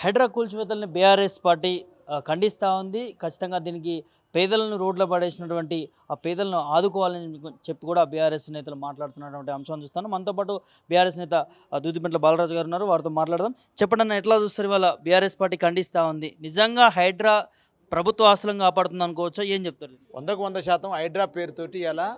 Hydraa కూల్చివేతల్ని BRS party ఖండిస్తూ ఉంది. ఖచ్చితంగా దీనికి పేదలను రోడ్ల పడేసినటువంటి ఆ పేదలను ఆదుకోవాలని చెప్పి కూడా బీఆర్ఎస్ నేతలు మాట్లాడుతున్నటువంటి అంశాన్ని చూస్తాను మనతో పాటు బీఆర్ఎస్ నేత ఆ, దూదిపెంట్ల బాలరాజు గారు ఉన్నారు. వారితో మాట్లాడదాం. చెప్పండి అన్న ఎట్లా చూస్తారు ఇవాళ బీఆర్ఎస్ పార్టీ ఖండిస్తూ ఉంది? నిజంగా హైడ్రా ప్రభుత్వ ఆస్తులను కాపాడుతుంది అనుకోవచ్చా? ఏం చెప్తారు? వందకు వంద శాతం హైడ్రా పేరుతోటి ఇలా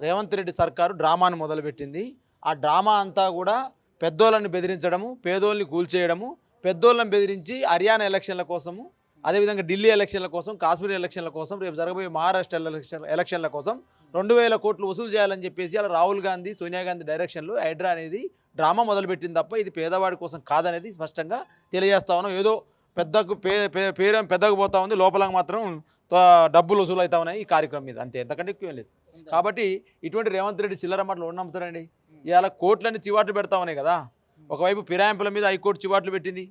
రేవంత్ రెడ్డి సర్కారు డ్రామాను మొదలుపెట్టింది. ఆ డ్రామా అంతా కూడా పెద్దోళ్ళని బెదిరించడము పేదోళ్ళని కూల్చేయడము పెద్దోళ్ళని బెదిరించి హర్యానా ఎలక్షన్ల కోసము అదేవిధంగా ఢిల్లీ ఎలక్షన్ల కోసం కాశ్మీర్ ఎలక్షన్ల కోసం రేపు జరగబోయే మహారాష్ట్ర ఎలక్షన్ ఎలక్షన్ల కోసం రెండు వేల కోట్లు వసూలు చేయాలని చెప్పేసి అలా రాహుల్ గాంధీ సోనియా గాంధీ డైరెక్షన్లో హైడ్రా అనేది డ్రామా మొదలుపెట్టింది తప్ప ఇది పేదవాడి కోసం కాదనేది స్పష్టంగా తెలియజేస్తా ఉన్నాం. ఏదో పెద్దకు పే పే- పేరేం పెద్దకు పోతా ఉంది లోపల మాత్రం త- డబ్బులు వసూలు అవుతా ఉన్నాయి ఈ కార్యక్రమం మీద. అంతే ఎంతకంటే ఎక్కువ లేదు. కాబట్టి ఇటువంటి రేవంత్ రెడ్డి చిల్లర మాటలు ఎవరు నమ్ముతారండి? ఇవాళ కోట్లని చివాట్లు పెడతా ఉన్నాయి కదా. ఒకవైపు ఫిరాయింపుల మీద హైకోర్టు చివాట్లు పెట్టింది.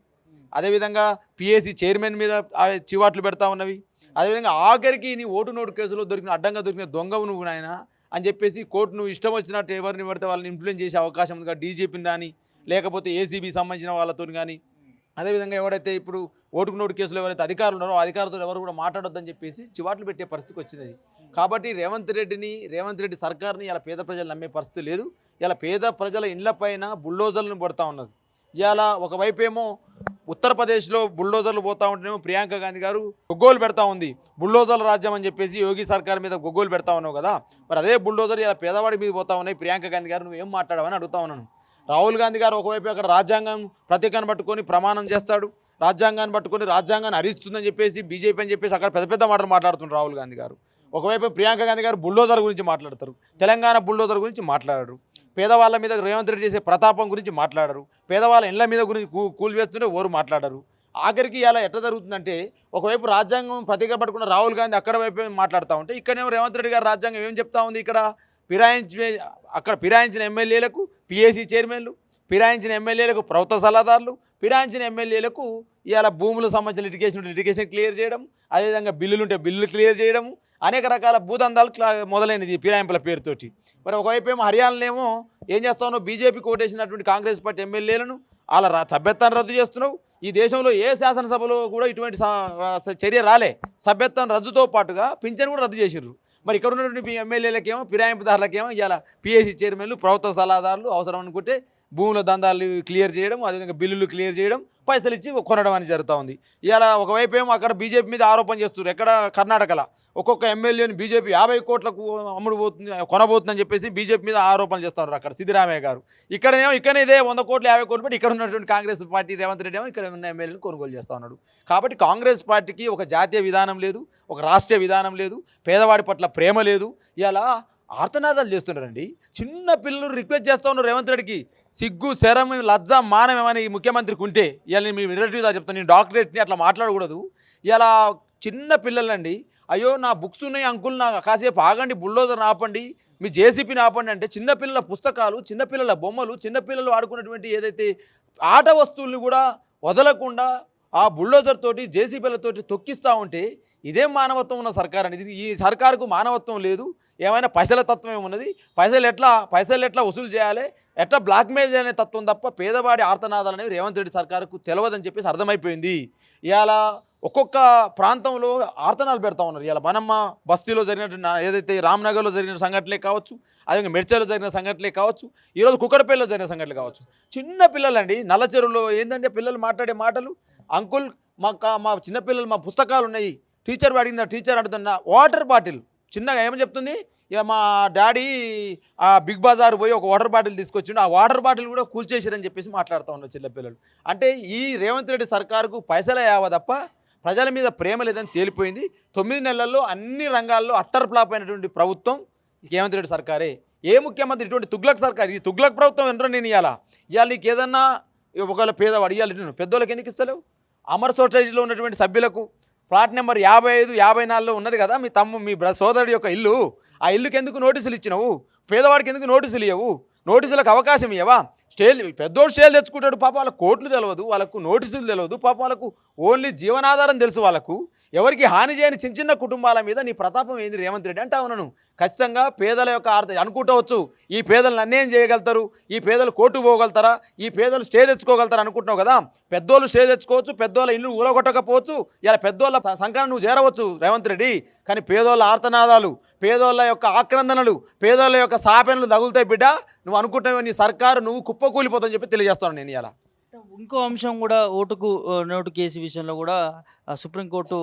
అదేవిధంగా పిఎస్సి చైర్మన్ మీద చివాట్లు పెడతా ఉన్నవి. అదేవిధంగా ఆఖరికి నీ ఓటు నోటు కేసులో దొరికిన అడ్డంగా దొరికిన దొంగవు నువ్వు నాయన అని చెప్పేసి కోర్టు నువ్వు ఇష్టం వచ్చినట్టు ఎవరిని పడితే వాళ్ళని ఇన్ఫ్లుయెన్స్ చేసే అవకాశం ఉంది. డీజీపీని కానీ లేకపోతే ఏసీబీ సంబంధించిన వాళ్ళతో కానీ అదేవిధంగా ఎవరైతే ఇప్పుడు ఓటుకు నోటు కేసులో ఎవరైతే అధికారులు ఉన్నారో అధికారులతో ఎవరు కూడా మాట్లాడొద్దని చెప్పేసి చివాట్లు పెట్టే పరిస్థితికి వచ్చింది. కాబట్టి రేవంత్ రెడ్డిని రేవంత్ రెడ్డి సర్కార్ని ఇలా పేద ప్రజలు నమ్మే పరిస్థితి లేదు. ఇలా పేద ప్రజల ఇండ్ల పైన బుల్డోజర్లను పడతా ఉన్నది. ఇలా ఒకవైపేమో ఉత్తరప్రదేశ్లో బుల్డోజర్లు పోతా ఉంటేనేమో ప్రియాంక గాంధీ గారు గొగ్గోలు పెడతా ఉంది. బుల్డోజర్ల రాజ్యం అని చెప్పేసి యోగి సర్కార్ మీద గొగ్గోలు పెడతా ఉన్నావు కదా? మరి అదే బుల్డోజర్ ఇలా పేదవాడి మీద పోతా ఉన్నాయి. ప్రియాంక గాంధీ గారు నువ్వు ఏం మాట్లాడవని అడుగుతా ఉన్నాను. రాహుల్ గాంధీ గారు ఒకవైపు అక్కడ రాజ్యాంగం ప్రతీకాన్ని పట్టుకొని ప్రమాణం చేస్తాడు. రాజ్యాంగాన్ని పట్టుకొని రాజ్యాంగాన్ని హరిస్తుందని చెప్పేసి బీజేపీ అని చెప్పేసి అక్కడ పెద్ద పెద్ద మాటలు మాట్లాడుతున్నారు రాహుల్ గాంధీ గారు. ఒకవైపు ప్రియాంక గాంధీ గారు బుల్డోజర్ గురించి మాట్లాడతారు. తెలంగాణ బుల్డోజర్ గురించి మాట్లాడరు. పేదవాళ్ళ మీద రేవంత్ రెడ్డి చేసే ప్రతాపం గురించి మాట్లాడరు. పేదవాళ్ళ ఇండ్ల మీద గురించి కూ కూలివేస్తుంటే ఎవరు మాట్లాడరు. ఆఖరికి ఇలా ఎట్లా జరుగుతుందంటే ఒకవైపు రాజ్యాంగం ప్రతిగా పట్టుకున్న రాహుల్ గాంధీ అక్కడ వైపు మాట్లాడుతూ ఉంటే ఇక్కడేమో రేవంత్ రెడ్డి గారు రాజ్యాంగం ఏం చెప్తా ఉంది ఇక్కడ? ఫిరాయించి అక్కడ ఫిరాయించిన ఎమ్మెల్యేలకు పిఏసీ చైర్మన్లు ఫిరాయించిన ఎమ్మెల్యేలకు ప్రభుత్వ సలహాదారులు ఫిరాయించిన ఎమ్మెల్యేలకు ఇవాళ భూములకు సంబంధించిన లిటిగేషన్ లిటిగేషన్ క్లియర్ చేయడం అదేవిధంగా బిల్లులు ఉంటే బిల్లులు క్లియర్ చేయడము అనేక రకాల భూదందాలు మొదలైనది ఈ ఫిరాయింపుల పేరుతోటి. మరి ఒకవైపు ఏమో హర్యానాలేమో ఏం చేస్తావు బీజేపీ కోటేసినటువంటి కాంగ్రెస్ పార్టీ ఎమ్మెల్యేలను వాళ్ళ సభ్యత్వాన్ని రద్దు చేస్తున్నావు. ఈ దేశంలో ఏ శాసనసభలో కూడా ఇటువంటి సా- చర్య రాలే. సభ్యత్వం రద్దుతో పాటుగా పింఛన్ కూడా రద్దు చేసిర్రు. మరి ఇక్కడ ఉన్నటువంటి ఎమ్మెల్యేలకేమో ఫిరాయింపుదారులకేమో ఇలా పిఎస్సి చైర్మన్లు ప్రభుత్వ సలహాదారులు అవసరం అనుకుంటే భూముల దందాలు క్లియర్ చేయడం అదేవిధంగా బిల్లులు క్లియర్ చేయడం పైసలు ఇచ్చి కొనడం అని జరుగుతూ ఉంది. ఇలా ఒకవైపు ఏమో అక్కడ బీజేపీ మీద ఆరోపణ చేస్తున్నారు. ఎక్కడ? కర్ణాటకలో. ఒక్కొక్క ఎమ్మెల్యేని బీజేపీ యాభై కోట్లకు అమ్ముడు పోతుంది కొనబోతుందని చెప్పేసి బీజేపీ మీద ఆరోపణలు చేస్తున్నారు అక్కడ సిద్ధిరామయ్య గారు. ఇక్కడనేమో ఇక్కడ ఇదే వంద కోట్లు యాభై కోట్లు పెట్టి ఇక్కడ ఉన్నటువంటి కాంగ్రెస్ పార్టీ రేవంత్ రెడ్డి ఏమో ఇక్కడ ఉన్న ఎమ్మెల్యేని కొనుగోలు చేస్తూ ఉన్నాడు. కాబట్టి కాంగ్రెస్ పార్టీకి ఒక జాతీయ విధానం లేదు ఒక రాష్ట్రీయ విధానం లేదు పేదవాడి పట్ల ప్రేమ లేదు. ఇలా ఆర్తనాదాలు చేస్తున్నారండి. చిన్న పిల్లలు రిక్వెస్ట్ చేస్తూ ఉన్నారు రేవంత్ రెడ్డికి. సిగ్గు శరం లజ్జ మానం ఈ ముఖ్యమంత్రికి ఉంటే ఇవాళ మీ రిలేటివ్గా చెప్తాను నేను డాక్టరేట్ని అట్లా మాట్లాడకూడదు. ఇలా చిన్న పిల్లలండి అయ్యో నా బుక్స్ ఉన్నాయి అంకుల్ నా కాసేపు ఆగండి బుల్డోజర్ ఆపండి మీ జేసీపీని ఆపండి అంటే చిన్నపిల్లల పుస్తకాలు చిన్నపిల్లల బొమ్మలు చిన్నపిల్లలు ఆడుకున్నటువంటి ఏదైతే ఆట వస్తువుల్ని కూడా వదలకుండా ఆ బుల్డోజర్ తోటి జేసీబీలతోటి తొక్కిస్తూ ఉంటే ఇదేం మానవత్వం ఉన్న సర్కార్. అనేది ఈ సర్కారుకు మానవత్వం లేదు. ఏమైనా పైసల తత్వం ఏమున్నది? పైసలు ఎట్లా పైసలు ఎట్లా వసూలు చేయాలి? ఎట్లా బ్లాక్మెయిల్ అనే తత్వం తప్ప పేదవాడి ఆర్తనాదాలు అనేవి రేవంత్ రెడ్డి సర్కారుకు తెలియదని చెప్పేసి అర్థమైపోయింది. ఇవాళ ఒక్కొక్క ప్రాంతంలో ఆర్తనాలు పెడతా ఉన్నారు. ఇలా మనమ్మ బస్తీలో జరిగినట్టు ఏదైతే రామ్నగర్లో జరిగిన సంఘటనలే కావచ్చు అదే మెడ్చల్లో జరిగిన సంఘటనలే కావచ్చు ఈరోజు కుక్కడపల్లిలో జరిగిన సంఘటనలు కావచ్చు. చిన్న పిల్లలండి నల్ల చెరువులో ఏంటంటే పిల్లలు మాట్లాడే మాటలు అంకుల్ మా కా- మా చిన్నపిల్లలు మా పుస్తకాలు ఉన్నాయి టీచర్ అడిగింది టీచర్ అడుగుతున్న వాటర్ బాటిల్. చిన్నగా ఏమని చెప్తుంది? ఇక మా డాడీ ఆ బిగ్ బజార్ పోయి ఒక వాటర్ బాటిల్ తీసుకొచ్చిండు. ఆ వాటర్ బాటిల్ కూడా కూల్చేసారని చెప్పేసి మాట్లాడుతూ ఉన్నారు చిన్నపిల్లలు అంటే ఈ రేవంత్ రెడ్డి సర్కారుకు పైసలే యావ తప్ప ప్రజల మీద ప్రేమ లేదని తేలిపోయింది. తొమ్మిది నెలల్లో అన్ని రంగాల్లో అట్టర్ ఫ్లాప్ అయినటువంటి ప్రభుత్వం రేవంత్ రెడ్డి సర్కారే. ఏ ముఖ్యమంత్రి ఇటువంటి తుగ్లక్ సర్కార్? ఈ తుగ్లక్ ప్రభుత్వం ఎంతో నేను ఇవ్వాలా ఇవాళ నీకు ఏదన్నా ఒకవేళ పేదవాడు ఇవ్వాలి నేను. పెద్దోళ్ళకి ఎందుకు ఇస్తలేవు? అమర్ సొసైటీలో ఉన్నటువంటి సభ్యులకు ప్లాట్ నెంబర్ యాభై ఐదు యాభై నాలుగులో ఉన్నది కదా మీ తమ్ము మీ సోదరుడి యొక్క ఇల్లు. ఆ ఇల్లుకి ఎందుకు నోటీసులు ఇచ్చినావు? పేదవాడికి ఎందుకు నోటీసులు ఇవ్వవు నోటీసులకు అవకాశం ఇవ్వవా స్టేల్ పెద్దోడు స్టేల్ తెచ్చుకుంటాడు పాప వాళ్ళకు కోట్లు తెలియదు వాళ్ళకు నోటీసులు తెలియదు పాప వాళ్ళకు ఓన్లీ జీవనాధారం తెలుసు వాళ్ళకు. ఎవరికి హాని చేయని చిన్న చిన్న కుటుంబాల మీద నీ ప్రతాపం ఏంది రేవంత్ రెడ్డి అంటే అవునను ఖచ్చితంగా పేదల యొక్క ఆర్థ అనుకుంటవచ్చు ఈ పేదలను అన్యాయం చేయగలుగుతారు. ఈ పేదలు కోర్టు పోగలుగుతారా? ఈ పేదలు స్టే తెచ్చుకోగలుగుతారు అనుకుంటున్నావు కదా? పెద్దోళ్ళు స్టే తెచ్చుకోవచ్చు. పెద్దోళ్ళ ఇల్లు ఊలగొట్టకపోవచ్చు ఇలా పెద్దోళ్ళ సంఘాన్ని నువ్వు చేరవచ్చు రేవంత్ రెడ్డి. కానీ పేదోళ్ళ ఆర్తనాదాలు పేదోళ్ళ యొక్క ఆక్రందనలు పేదోళ్ళ యొక్క సాపెనలు తగులుతాయి బిడ్డ. నువ్వు అనుకుంటున్నావు నీ సర్కారు నువ్వు కుప్పకూలిపోతావు చెప్పి తెలియజేస్తాను నేను ఇలా ఇంకో అంశం కూడా ఓటుకు నోటు కేసు విషయంలో కూడా సుప్రీంకోర్టు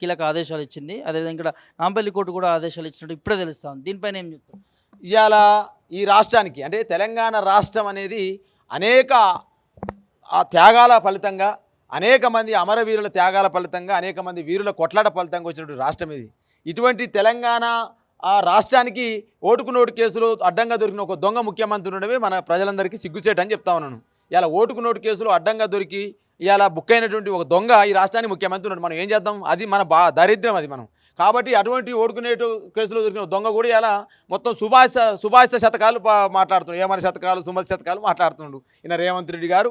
కీలక ఆదేశాలు ఇచ్చింది. అదేవిధంగా ఇక్కడ నాంపల్లి కోర్టు కూడా ఆదేశాలు ఇచ్చినట్టు ఇప్పుడే తెలుస్తా ఉంది. దీనిపైన ఏం చెప్తాం ఇవాళ ఈ రాష్ట్రానికి అంటే తెలంగాణ రాష్ట్రం అనేది అనేక ఆ త్యాగాల ఫలితంగా అనేక మంది అమరవీరుల త్యాగాల ఫలితంగా అనేక మంది వీరుల కొట్లాట ఫలితంగా వచ్చినటువంటి రాష్ట్రం ఇది. ఇటువంటి తెలంగాణ ఆ రాష్ట్రానికి ఓటుకు నోటు కేసులు అడ్డంగా దొరికిన ఒక దొంగ ముఖ్యమంత్రి ఉండడమే మన ప్రజలందరికీ సిగ్గుచేటని చెప్తా ఉన్నాను. ఇలా ఓటుకు నోటు కేసులో అడ్డంగా దొరికి ఇలా బుక్ అయినటువంటి ఒక దొంగ ఈ రాష్ట్రానికి ముఖ్యమంత్రి ఉన్నాడు. మనం ఏం చేద్దాం? అది మన బా దరిద్రం అది మనం. కాబట్టి అటువంటి ఓడుకునేటు కేసులో దొరికిన దొంగ కూడా ఇలా మొత్తం సుభాష సుభాషిత శతకాలు పా- మాట్లాడుతున్నాడు. ఏమన శతకాలు? సుమతి శతకాలు మాట్లాడుతున్నాడు. ఈయన రేవంత్ రెడ్డి గారు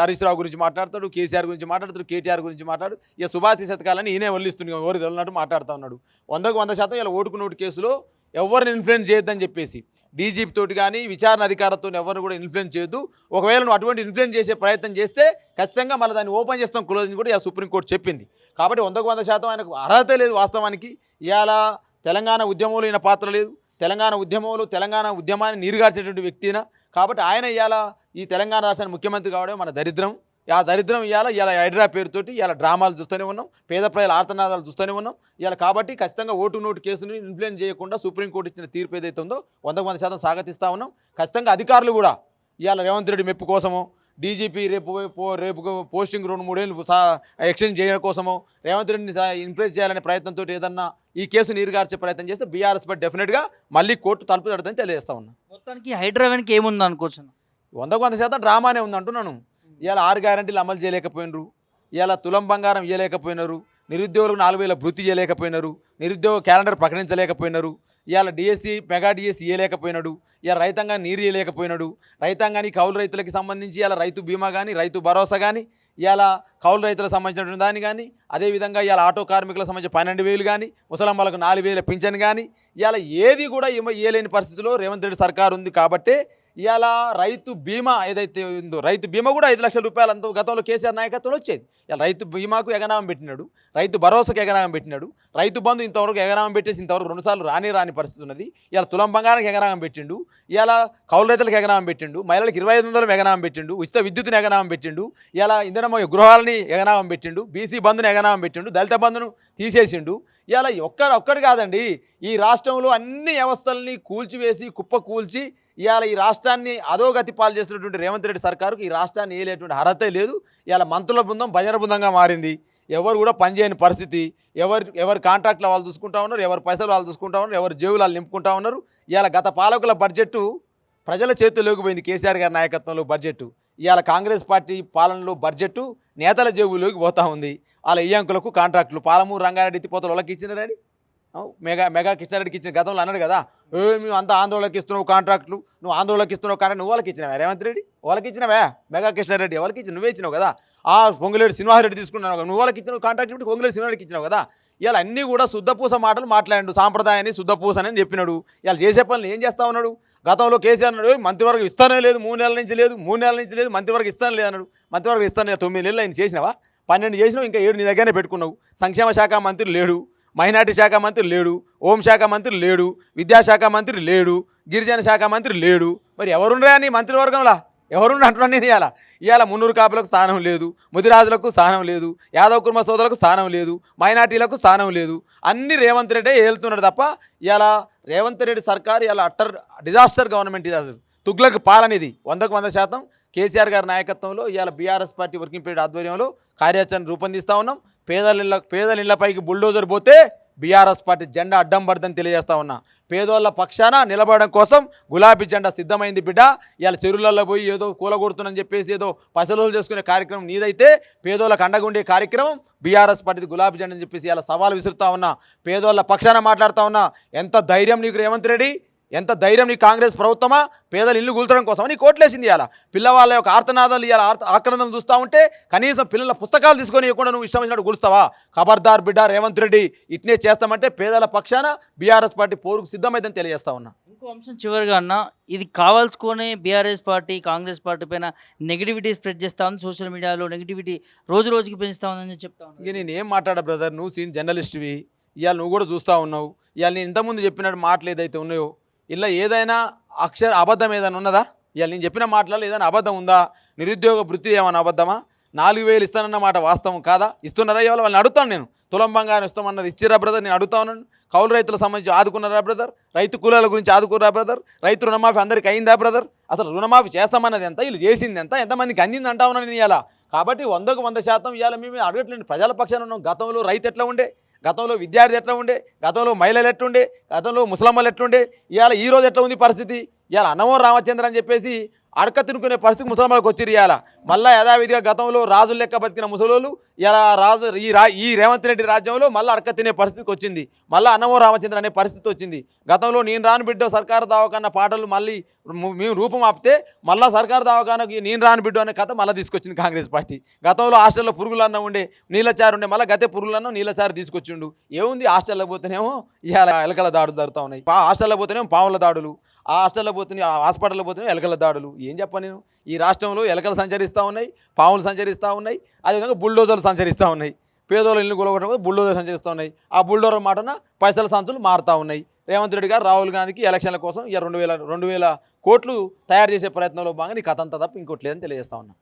హరీష్ రావు గురించి మాట్లాడతాడు కేసీఆర్ గురించి మాట్లాడతాడు కేటీఆర్ గురించి మాట్లాడు ఇక సుభాషిత శతకాలని ఈయనే వల్లిస్తున్నాడు ఎవరు తెలియనట్టు మాట్లాడుతూ ఉన్నాడు. వందకు వంద శాతం ఇలా ఓటుకు నోటు కేసులో ఎవరిని ఇన్ఫ్లుయెన్స్ చేయొద్దని చెప్పేసి డీజీపీ తోటి కానీ విచారణ అధికారులతో ఎవరిని కూడా ఇన్ఫ్లుయెన్స్ చేయొద్దు. ఒకవేళ నువ్వు అటువంటి ఇన్ఫ్లుయెన్స్ చేసే ప్రయత్నం చేస్తే ఖచ్చితంగా మళ్ళీ దాన్ని ఓపెన్ చేస్తాం క్లోజ్ కూడా ఇలా సుప్రీంకోర్టు చెప్పింది. కాబట్టి వందకు వంద శాతం ఆయనకు అర్హత లేదు వాస్తవానికి. ఇవాళ తెలంగాణ ఉద్యమంలో ఈయన పాత్ర లేదు. తెలంగాణ ఉద్యమంలో తెలంగాణ ఉద్యమాన్ని నీరుగార్చేటువంటి వ్యక్తిన కాబట్టి ఆయన ఇవాళ ఈ తెలంగాణ రాష్ట్రానికి ముఖ్యమంత్రి కావడం మన దరిద్రం. ఆ దరిద్రం ఇవాళ ఇలా హైడ్రా పేరుతోటి ఇలా డ్రామాలు చూస్తూనే ఉన్నాం పేద ప్రజల ఆర్తనాదాలు చూస్తూనే ఉన్నాం. ఇలా కాబట్టి ఖచ్చితంగా ఓటు నోటు కేసుని ఇన్ఫ్లుయెన్స్ చేయకుండా సుప్రీంకోర్టు ఇచ్చిన తీర్పు ఏదైతే ఉందో వందకు వంద శాతం స్వాగతిస్తూ ఉన్నాం. ఖచ్చితంగా అధికారులు కూడా ఇవాళ రేవంత్ రెడ్డి మెప్పు కోసమో డీజీపీ రేపు రేపు పోస్టింగ్ రెండు మూడేళ్ళు సా ఎక్స్చేంజ్ చేయడం కోసమో రేవంత్ రెడ్డిని సా- ఇంప్రెస్ చేయాలనే ప్రయత్నంతో ఏదన్నా ఈ కేసు నీరుగార్చే ప్రయత్నం చేస్తే బీఆర్ఎస్ పై డెఫినెట్గా మళ్ళీ కోర్టు తలుపు తడుతుందని తెలియజేస్తా ఉన్నా. మొత్తానికి హైడ్రా వెనక ఏముంది అనుకోవచ్చు అన్న? వందకు వంద శాతం డ్రామానే ఉంది అంటున్నాను ఇవాళ ఆరు గ్యారంటీలు అమలు చేయలేకపోయినరు. ఇవాళ తులం బంగారం ఇవ్వలేకపోయినారు నిరుద్యోగులకు నాలుగు వేల భృతి చేయలేకపోయినారు నిరుద్యోగ క్యాలెండర్ ప్రకటించలేకపోయినారు. ఇవాళ డిఎస్సి మెగా డిఎస్సి ఇవ్వలేకపోయినాడు ఇలా రైతాంగాన్ని నీరు ఇవ్వలేకపోయినాడు రైతాంగానికి కౌలు రైతులకి సంబంధించి ఇలా రైతు బీమా కానీ రైతు భరోసా కానీ ఇవాళ కౌలు రైతులకు సంబంధించినటువంటి దాన్ని కానీ అదేవిధంగా ఇవాళ ఆటో కార్మికులకు సంబంధించి పన్నెండు వేలు కానీ ముసలమ్మలకు నాలుగు వేల పింఛన్ కానీ ఇవాళ ఏది కూడా ఇవ్వ- ఇవ్వలేని పరిస్థితిలో రేవంత్ రెడ్డి సర్కారు ఉంది కాబట్టే ఇవాళ రైతు బీమా ఏదైతే ఉందో రైతు బీమా కూడా ఐదు లక్షల రూపాయలు అంత గతంలో కేసీఆర్ నాయకత్వంలో వచ్చేది. ఇలా రైతు బీమాకు ఎగనామం పెట్టినాడు రైతు భరోసాకు ఎగనామం పెట్టినాడు రైతు బంధు ఇంతవరకు ఎగనామం పెట్టేసి ఇంతవరకు రెండుసార్లు రాని రాని పరిస్థితి ఉన్నది. ఇలా తులం బంగారానికి ఎగనామం పెట్టిండు ఇలా కౌలు రైతులకు ఎగనామం పెట్టిండు మహిళలకు ఇరవై ఐదు వందలు ఎగనామం పెట్టిండు ఉచిత విద్యుత్తుని ఎగనామం పెట్టిండు ఇలా ఇంధనమ గృహాలని ఎగనామం పెట్టిండు బీసీ బంధుని ఎగనామం పెట్టిండు దళిత బంధును తీసేసిండు. ఇలా ఒక్కరు ఒక్కటి కాదండి ఈ రాష్ట్రంలో అన్ని వ్యవస్థల్ని కూల్చివేసి కుప్ప కూల్చి ఇవాళ ఈ రాష్ట్రాన్ని అధోగతి పాలు చేస్తున్నటువంటి రేవంత్ రెడ్డి సర్కారుకు ఈ రాష్ట్రాన్ని వేయలేటువంటి అర్హత లేదు. ఇవాళ మంత్రుల బృందం భజన బృందంగా మారింది. ఎవరు కూడా పనిచేయని పరిస్థితి. ఎవరు ఎవరి కాంట్రాక్ట్లు వాళ్ళు చూసుకుంటా ఉన్నారు ఎవరి పైసలు వాళ్ళు చూసుకుంటా ఉన్నారు ఎవరి జేబులు వాళ్ళు నింపుకుంటా ఉన్నారు. ఇవాళ గత పాలకుల బడ్జెట్ ప్రజల చేతుల్లోకి పోయింది కేసీఆర్ గారి నాయకత్వంలో బడ్జెట్ ఇవాళ కాంగ్రెస్ పార్టీ పాలనలో బడ్జెట్ నేతల జేబులోకి పోతా ఉంది. వాళ్ళ ఇయ్యంకులకు కాంట్రాక్టులు పాలమూరు రంగారెడ్డి ఎత్తిపోతలు వాళ్ళకి ఇచ్చినారండి మెగా మెగా కృష్ణారెడ్డికి ఇచ్చిన గతంలో అన్నాడు కదా ఏ మేము అంత ఆందోళనకి ఇస్తున్నావు కాంట్రాక్టులు నువ్వు ఆందోళనకి ఇస్తున్నావు కానీ నువ్వు వాళ్ళకి ఇచ్చినవా? రేవంత్ రెడ్డి వాళ్ళకి ఇచ్చినవా? మెగా కృష్ణారెడ్డి వాళ్ళకి ఇచ్చిన నువ్వే ఇచ్చినావు కదా. ఆ పొంగులేడు శ్రీనివాసరెడ్డి తీసుకున్నావు నువ్వు వాళ్ళకి ఇచ్చిన కాంట్రాక్ట్ ఇప్పుడు పొంగులేడు శ్రీనివాసరెడ్డికి ఇచ్చినావు కదా. ఇలా అన్నీ కూడా శుద్ధపూస మాటలు మాట్లాడాడు సాంప్రదాయాన్ని శుద్ధపూస అని చెప్పినాడు. ఇలా చేసే పనులు ఏం చేస్తా ఉన్నాడు? గతంలో కేసీఆర్ అన్నాడు మంత్రివర్గం ఇస్తానే లేదు మూడు నెలల నుంచి లేదు మూడు నెలల నుంచి లేదు మంత్రివర్గం ఇస్తానే లేదు అన్నాడు. మంత్రివర్గం ఇస్తానే తొమ్మిది నెలలు ఆయన చేసినావా? పన్నెండు చేసినావు ఇంకా ఏడు నీ దగ్గరనే పెట్టుకున్నావు. సంక్షేమ శాఖ మంత్రి లేడు మైనార్టీ శాఖ మంత్రి లేడు హోంశాఖ మంత్రి లేడు విద్యాశాఖ మంత్రి లేడు గిరిజన శాఖ మంత్రి లేడు. మరి ఎవరుండ్రా నీ మంత్రివర్గంలా? ఎవరుండ్రు అంటున్నాను నేను ఇవాళ ఇవాళ మున్నూరు కాపులకు స్థానం లేదు ముదిరాజులకు స్థానం లేదు యాదవ్ కుర్మ సోదరులకు స్థానం లేదు మైనార్టీలకు స్థానం లేదు. అన్ని రేవంత్ రెడ్డే ఏలుతున్నాడు తప్ప ఇవాళ రేవంత్ రెడ్డి సర్కార్ ఇలా అట్టర్ డిజాస్టర్ గవర్నమెంట్ ఇది అసలు. తుగ్లక్ వందకు వంద శాతం కేసీఆర్ గారి నాయకత్వంలో ఇవాళ బీఆర్ఎస్ పార్టీ వర్కింగ్ పీరియడ్ ఆధ్వర్యంలో కార్యాచరణ రూపొందిస్తూ ఉన్నాం. పేదల ఇళ్ళ పేదల ఇళ్ళపైకి బుల్డోజర్ పోతే బీఆర్ఎస్ పార్టీ జెండా అడ్డం పడదని తెలియజేస్తా ఉన్నా. పేదోళ్ళ పక్షాన నిలబడడం కోసం గులాబీ జెండా సిద్ధమైంది బిడ్డ. ఇవాళ చెరువులలో పోయి ఏదో కూలగొడుతుందని చెప్పేసి ఏదో పసలోలు చేసుకునే కార్యక్రమం నీదైతే పేదోళ్ళకు అండగుండే కార్యక్రమం బీఆర్ఎస్ పార్టీ గులాబీ జెండా అని చెప్పేసి ఇలా సవాల్ విసురుతా ఉన్నా. పేదోళ్ళ పక్షాన మాట్లాడుతా ఉన్నా. ఎంత ధైర్యం నీకు రేవంత్ రెడ్డి? ఎంత ధైర్యం నీ కాంగ్రెస్ ప్రభుత్వమా? పేదలు ఇల్లు కూల్చడం కోసమా? నీ కోట్లేసింది ఇవాళ పిల్లవాళ్ళ యొక్క ఆర్తనాదాలు ఇవాళ ఆర్త ఆక్రందనలు చూస్తూ ఉంటే కనీసం పిల్లల పుస్తకాలు తీసుకొని ఇవ్వకుండా నువ్వు ఇష్టం వచ్చినట్టు కూలుస్తావా ఖబర్దార్ బిడ్డ రేవంత్ రెడ్డి ఇట్నే చేస్తామంటే పేదల పక్షాన బీఆర్ఎస్ పార్టీ పోరుకు సిద్ధమైందని తెలియజేస్తా ఉన్నా. ఇంకో అంశం చివరిగా అన్న ఇది కావాల్సుకొని బీఆర్ఎస్ పార్టీ కాంగ్రెస్ పార్టీ పైన నెగిటివిటీ స్ప్రెడ్ చేస్తా ఉంది సోషల్ మీడియాలో నెగిటివిటీ రోజు రోజుకి పెంచుతా ఉందని చెప్తా ఇక నేను ఏం మాట్లాడా బ్రదర్? నువ్వు సీన్ జర్నలిస్ట్వి. ఇవాళ నువ్వు కూడా చూస్తూ ఉన్నావు. ఇవాళ నేను ఇంతకుముందు చెప్పినట్టు మాటలు ఏదైతే ఉన్నాయో ఇలా ఏదైనా అక్షర అబద్ధం ఏదైనా ఉన్నదా? ఇలా నేను చెప్పిన మాటలలో ఏదైనా అబద్ధం ఉందా? నిరుద్యోగ వృత్తి ఏమైనా అబద్ధమా? నాలుగు వేలు ఇస్తానన్న మాట వాస్తవం కాదా? ఇస్తున్నారా ఇవాళ? వాళ్ళని అడుగుతాను నేను. తులం బంగారం ఇస్తామన్నారు. ఇచ్చిరా బ్రదర్ నేను అడుగుతా ఉన్నాను. కౌలు రైతులకు సంబంధించి ఆదుకున్నారా బ్రదర్ రైతు కూలాల గురించి ఆదుకున్నారా బ్రదర్ రైతు రుణమాఫీ అందరికి అయిందా బ్రదర్ అసలు రుణమాఫీ చేస్తామన్నది ఎంత? వీళ్ళు చేసింది ఎంత? ఎంతమందికి అందింది అంటా ఉన్నాను నేను ఇలా కాబట్టి వందకు వంద శాతం ఇవాళ మేము అడగట్లేదు ప్రజల పక్షాన ఉన్నాం. గతంలో రైతు ఎట్లా ఉండే? గతంలో విద్యార్థి ఎట్లా ఉండే? గతంలో మహిళలు ఎట్లుండే? గతంలో ముసలమ్మలు ఎట్లుండే? ఇవాళ ఈరోజు ఎట్లా ఉంది పరిస్థితి? ఇవాళ అన్నమో రామచంద్ర అని చెప్పేసి అడక తినుకునే పరిస్థితి ముసలమ్మలకు వచ్చి ఇవ్వాలా మళ్ళీ యథావిధిగా గతంలో రాజులు లెక్క బతికిన ముసలోళ్ళు ఇలా రాజు ఈ రా ఈ రేవంత్ రెడ్డి రాజ్యంలో మళ్ళీ అడక తినే పరిస్థితికి వచ్చింది. మళ్ళీ అన్నమో రామచంద్ర అనే పరిస్థితి వచ్చింది. గతంలో నేను రాని బిడ్డ సర్కారు దావకన్న పాటలు మళ్ళీ మేము రూపం ఆపితే మళ్ళీ సర్కారు దవాఖానకి నేను రాని బిడ్డ అనే కథ మళ్ళీ తీసుకొచ్చింది కాంగ్రెస్ పార్టీ. గతంలో హాస్టల్లో పురుగులన్న ఉండే నీళ్ళచారు ఉండే మళ్ళీ గతే పురుగులన్న నీళ్ళచారు తీసుకొచ్చిండు. ఏముంది హాస్టల్లో పోతేనేమో ఇవాళ ఎలకల దాడులు జరుగుతూ ఉన్నాయి. హాస్టల్లో పోతేనేమో పాముల దాడులు ఆ హాస్టల్లో పోతున్నాయి ఆ హాస్పిటల్లో పోతున్నాయి ఎలకల దాడులు. ఏం చెప్పను నేను? ఈ రాష్ట్రంలో ఎలకలు సంచరిస్తూ ఉన్నాయి పావులు సంచరిస్తూ ఉన్నాయి అదేవిధంగా బుల్డోజర్లు సంచరిస్తూ ఉన్నాయి. పేదోళ్ళ ఇల్లు కొలగొట్టడం బుల్డోజర్ సంచరిస్తూ ఉన్నాయి. ఆ బుల్డోజర్ మాటన పైసల సంచులు మారుతూ ఉన్నాయి. రేవంత్ రెడ్డి గారు రాహుల్ గాంధీకి ఎలక్షన్ల కోసం ఇక రెండు వేల రెండు వేల కోట్లు తయారు చేసే ప్రయత్నంలో భాగంగా ఈ కథ అంతా తప్ప ఇంకోటి లేదని తెలియజేస్తా ఉన్నా.